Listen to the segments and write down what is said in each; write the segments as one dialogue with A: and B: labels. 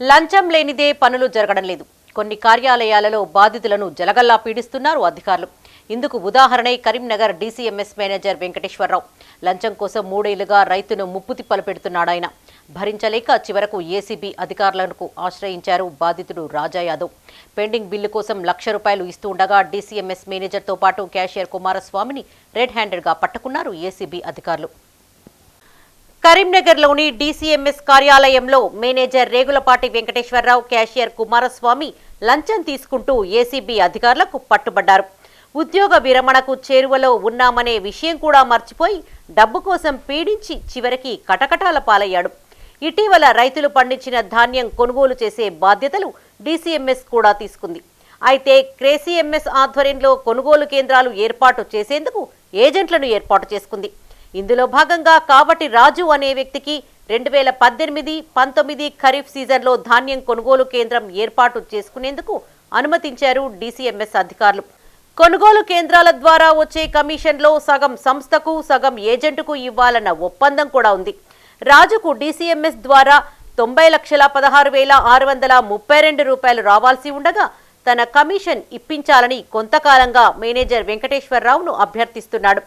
A: లంచం లేనిదే పనులు జరగడం లేదు. కొన్ని కార్యాలయాలలో బాధితులను జలగల్లా పీడిస్తున్నారు అధికారులు. ఇందుకు ఉదాహరణే Karimnagar D C M S manager Venkateswararao. లంచం కోసం మూడేళ్ళుగా రైతును ముప్పు తిప్పలు పెడుతున్నాడాయన భరించలేక చివరకు ఏసీబీ అధికారులకు ఆశ్రయించారు బాధితుడు రాజా యాదవ్. పెండింగ్ బిల్లు కోసం లక్ష రూపాయలు ఇస్తూ ఉండగా డీసీఎంఎస్ మేనేజర్తో పాటు క్యాషియర్ కుమారస్వామిని రెడ్ హ్యాండెడ్గా పట్టుకున్నారు ఏసీబీ అధికారులు. కరీంనగర్లోని డీసీఎంఎస్ కార్యాలయంలో మేనేజర్ రేగులపాటి వెంకటేశ్వరరావు క్యాషియర్ కుమారస్వామి లంచం తీసుకుంటూ ఏసీబీ అధికారులకు పట్టుబడ్డారు. ఉద్యోగ విరమణకు చేరువలో ఉన్నామనే విషయం కూడా మర్చిపోయి డబ్బు కోసం పీడించి చివరికి కటకటాల పాలయ్యాడు. ఇటీవల రైతులు పండించిన ధాన్యం కొనుగోలు చేసే బాధ్యతలు డీసీఎంఎస్ కూడా తీసుకుంది. అయితే క్రేసీఎంఎస్ ఆధ్వర్యంలో కొనుగోలు కేంద్రాలు ఏర్పాటు చేసేందుకు ఏజెంట్లను ఏర్పాటు చేసుకుంది. ఇందులో భాగంగా కాబట్టి రాజు అనే వ్యక్తికి రెండు వేల పద్దెనిమిది పంతొమ్మిది ఖరీఫ్ సీజన్లో ధాన్యం కొనుగోలు కేంద్రం ఏర్పాటు చేసుకునేందుకు అనుమతించారు డీసీఎంఎస్ అధికారులు. కొనుగోలు కేంద్రాల ద్వారా వచ్చే కమిషన్లో సగం సంస్థకు సగం ఏజెంటుకు ఇవ్వాలన్న ఒప్పందం కూడా ఉంది. రాజుకు డీసీఎంఎస్ ద్వారా తొంభై లక్షల పదహారు వేల ఆరు వందల ముప్పై రెండు రూపాయలు రావాల్సి ఉండగా తన కమిషన్ ఇప్పించాలని కొంతకాలంగా మేనేజర్ వెంకటేశ్వరరావును అభ్యర్థిస్తున్నాడు.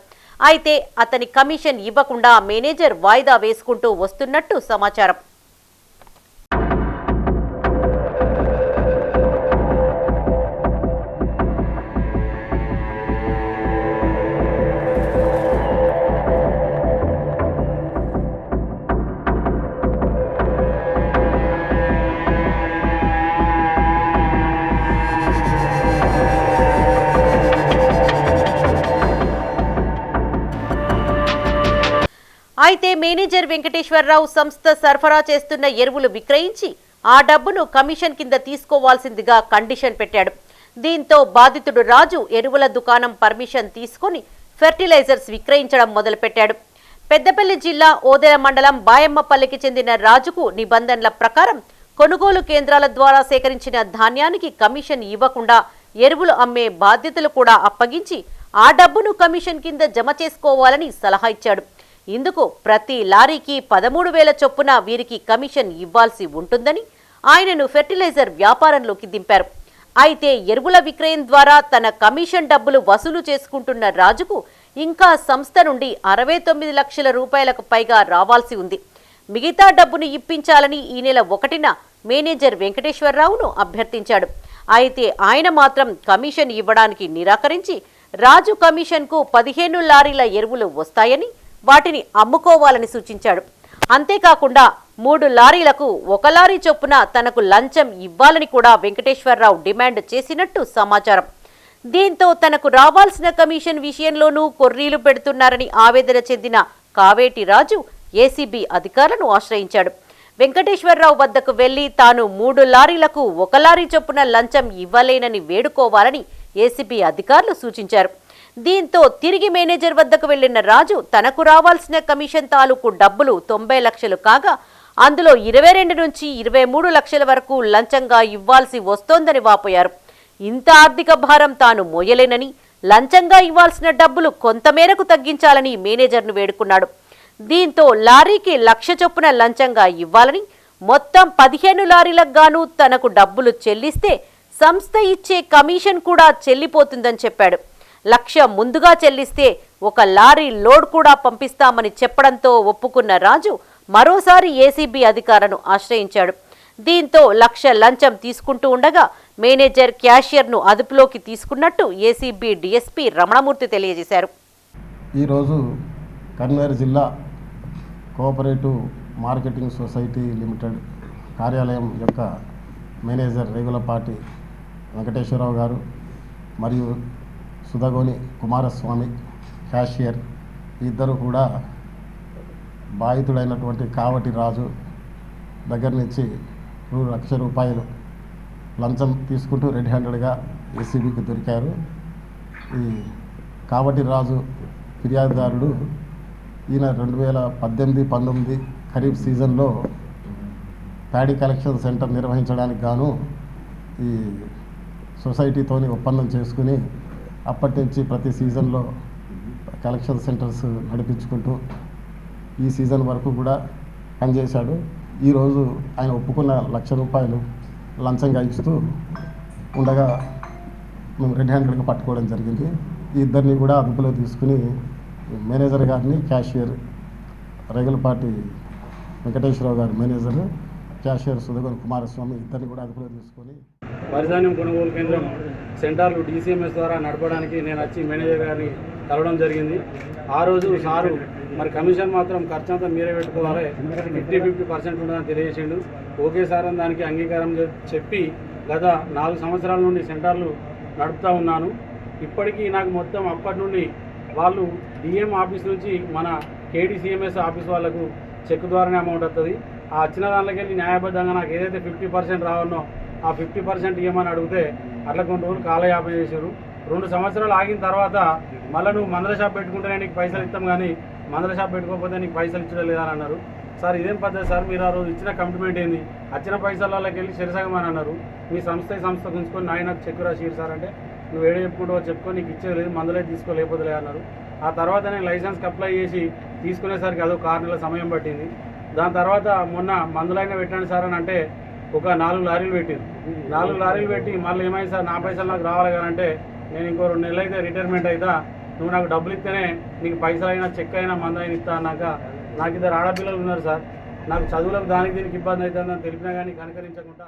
A: అయితే అతని కమిషన్ ఇవ్వకుండా మేనేజర్ వాయిదా వేసుకుంటూ వస్తున్నట్టు సమాచారం. అయితే మేనేజర్ వెంకటేశ్వరరావు సంస్థ సరఫరా చేస్తున్న ఎరువులు విక్రయించి ఆ డబ్బును కమిషన్ కింద తీసుకోవాల్సిందిగా కండిషన్ పెట్టాడు. దీంతో బాధితుడు రాజు ఎరువుల దుకాణం పర్మిషన్ తీసుకుని ఫెర్టిలైజర్స్ విక్రయించడం మొదలుపెట్టాడు. పెద్దపల్లి జిల్లా ఓదెల మండలం బాయమ్మపల్లికి చెందిన రాజుకు నిబంధనల ప్రకారం కొనుగోలు కేంద్రాల ద్వారా సేకరించిన ధాన్యానికి కమిషన్ ఇవ్వకుండా ఎరువులు అమ్మే బాధ్యతలు కూడా అప్పగించి ఆ డబ్బును కమిషన్ కింద జమ చేసుకోవాలని సలహా ఇచ్చాడు. ఇందుకు ప్రతి లారీకి పదమూడు వేల చొప్పున వీరికి కమిషన్ ఇవ్వాల్సి ఉంటుందని ఆయనను ఫెర్టిలైజర్ వ్యాపారంలోకి దింపారు. అయితే ఎరువుల విక్రయం ద్వారా తన కమిషన్ డబ్బులు వసూలు చేసుకుంటున్న రాజుకు ఇంకా సంస్థ నుండి అరవై తొమ్మిది లక్షల రూపాయలకు పైగా రావాల్సి ఉంది. మిగతా డబ్బును ఇప్పించాలని ఈ నెల ఒకటిన మేనేజర్ వెంకటేశ్వరరావును అభ్యర్థించాడు. అయితే ఆయన మాత్రం కమిషన్ ఇవ్వడానికి నిరాకరించి రాజు కమిషన్కు పదిహేను లారీల ఎరువులు వస్తాయని వాటిని అమ్ముకోవాలని సూచించాడు. అంతేకాకుండా మూడు లారీలకు ఒక లారీ చొప్పున తనకు లంచం ఇవ్వాలని కూడా వెంకటేశ్వరరావు డిమాండ్ చేసినట్టు సమాచారం. దీంతో తనకు రావాల్సిన కమిషన్ విషయంలోనూ కొర్రీలు పెడుతున్నారని ఆవేదన చెందిన కావేటి రాజు ఏసీబీ అధికారులను ఆశ్రయించాడు. వెంకటేశ్వరరావు వద్దకు వెళ్ళి తాను మూడు లారీలకు ఒక లారీ చొప్పున లంచం ఇవ్వలేనని వేడుకోవాలని ఏసీబీ అధికారులు సూచించారు. దీంతో తిరిగి మేనేజర్ వద్దకు వెళ్ళిన రాజు తనకు రావాల్సిన కమిషన్ తాలూకు డబ్బులు తొంభై లక్షలు కాగా అందులో ఇరవై రెండు నుంచి ఇరవై మూడు లక్షల వరకు లంచంగా ఇవ్వాల్సి వస్తోందని వాపోయారు. ఇంత ఆర్థిక భారం తాను మోయలేనని లంచంగా ఇవ్వాల్సిన డబ్బులు కొంతమేరకు తగ్గించాలని మేనేజర్ను వేడుకున్నాడు. దీంతో లారీకి లక్ష చొప్పున లంచంగా ఇవ్వాలని మొత్తం పదిహేను లారీలకు గాను తనకు డబ్బులు చెల్లిస్తే సంస్థ ఇచ్చే కమిషన్ కూడా చెల్లిపోతుందని చెప్పాడు. లక్ష ముందుగా చెల్లిస్తే ఒక లారీ లోడ్ కూడా పంపిస్తామని చెప్పడంతో ఒప్పుకున్న రాజు మరోసారి ఏసీబీ అధికారను ఆశ్రయించాడు. దీంతో లక్ష లంచం తీసుకుంటూ ఉండగా మేనేజర్ క్యాషియర్ను అదుపులోకి తీసుకున్నట్టు ఏసీబీ డీఎస్పీ రమణమూర్తి తెలియజేశారు.
B: ఈరోజు కరీంనగర్ జిల్లా కోఆపరేటివ్ మార్కెటింగ్ సొసైటీ లిమిటెడ్ కార్యాలయం యొక్క మేనేజర్ రేగులపాటి వెంకటేశ్వరరావు గారు మరియు సుధగోని కుమారస్వామి క్యాషియర్ ఇద్దరు కూడా బాధితుడైనటువంటి కావటి రాజు దగ్గర నుంచి నూరు లక్ష రూపాయలు లంచం తీసుకుంటూ రెడ్ హ్యాండెడ్గా ఏసీబీకి దొరికారు. ఈ కావటి రాజు ఫిర్యాదుదారుడు ఈయన రెండు వేల పద్దెనిమిది పంతొమ్మిది ఖరీఫ్ సీజన్లో ప్యాడీ కలెక్షన్ సెంటర్ నిర్వహించడానికి గాను ఈ సొసైటీతోని ఒప్పందం చేసుకుని అప్పటి నుంచి ప్రతి సీజన్లో కలెక్షన్ సెంటర్స్ నడిపించుకుంటూ ఈ సీజన్ వరకు కూడా పనిచేశాడు. ఈరోజు ఆయన ఒప్పుకున్న లక్ష రూపాయలు లంచంగా ఇస్తూ ఉండగా మేము రెడ్ హ్యాండెడ్గా పట్టుకోవడం జరిగింది. ఈ ఇద్దరిని కూడా అదుపులో తీసుకుని మేనేజర్ గారిని క్యాషియర్ రేగులపాటి వెంకటేశ్వరరావు గారు మేనేజర్ క్యాషియర్ సుధగన్ కుమారస్వామి ఇద్దరిని కూడా అదుపులో తీసుకొని
C: వరిధాన్యం కొనుగోలు కేంద్రం సెంటర్లు డీసీఎంఎస్ ద్వారా నడపడానికి నేను వచ్చి మేనేజర్ గారిని కలవడం జరిగింది. ఆ రోజు సారు మరి కమిషన్ మాత్రం ఖర్చు అంతా మీరే పెట్టుకోవాలి. ఫిఫ్టీ ఫిఫ్టీ పర్సెంట్ ఉందని తెలియజేసిండు. ఓకే సార్ అని దానికి అంగీకారం చెప్పి గత నాలుగు సంవత్సరాల నుండి సెంటర్లు నడుపుతూ ఉన్నాను. ఇప్పటికీ నాకు మొత్తం అప్పటి నుండి వాళ్ళు డిఎం ఆఫీస్ నుంచి మన కేడీసీఎంఎస్ ఆఫీస్ వాళ్ళకు చెక్ ద్వారానే అమౌంట్ వస్తుంది ఆ వచ్చిన దాంట్లోకి వెళ్ళి న్యాయబద్ధంగా నాకు ఏదైతే ఫిఫ్టీ పర్సెంట్ రావన్నో ఆ ఫిఫ్టీ పర్సెంట్ ఇవ్వమని అడిగితే అట్లా కొన్ని రోజులు కాలయాపన చేశారు. రెండు సంవత్సరాలు ఆగిన తర్వాత మళ్ళీ నువ్వు మందల షాప్ పెట్టుకుంటేనే నీకు పైసలు ఇస్తాం కానీ మందల షాప్ పెట్టుకోకపోతే నీకు పైసలు ఇచ్చడం లేదని అన్నారు. సార్ ఇదేం పద్ధతి సార్? మీరు ఆ రోజు ఇచ్చిన కమిట్మెంట్ ఏంది? వచ్చిన పైసలకి వెళ్ళి శిరసగమని అన్నారు. మీ సంస్థ సంస్థ ఉంచుకొని నాయన చెక్కు రాసిరు సార్ అంటే నువ్వు ఏడే చెప్పుకుంటావో చెప్పుకో నీకు ఇచ్చేది లేదు మందులే తీసుకోలేకపోతే అన్నారు. ఆ తర్వాత నేను లైసెన్స్కి అప్లై చేసి తీసుకునేసరికి అదొక ఆరు నెలల సమయం పట్టింది. దాని తర్వాత మొన్న మందులైనా పెట్టండి సార్ అని అంటే ఒక నాలుగు లారీలు పెట్టింది నాలుగు లారీలు పెట్టి మళ్ళీ ఏమైంది సార్? నా పైసలు నాకు రావాలి కానీ అంటే నేను ఇంకో రెండు నెలలు అయితే రిటైర్మెంట్ అవుతా నువ్వు నాకు డబ్బులు ఇస్తేనే నీకు పైసలు అయినా చెక్ అయినా మంద అయినా ఇస్తా అన్నాక నాకు ఇద్దరు ఆడపిల్లలు ఉన్నారు సార్. నాకు చదువులకు దానికి దీనికి ఇబ్బంది అవుతుందని తెలిపినా కానీ కనకరించకుండా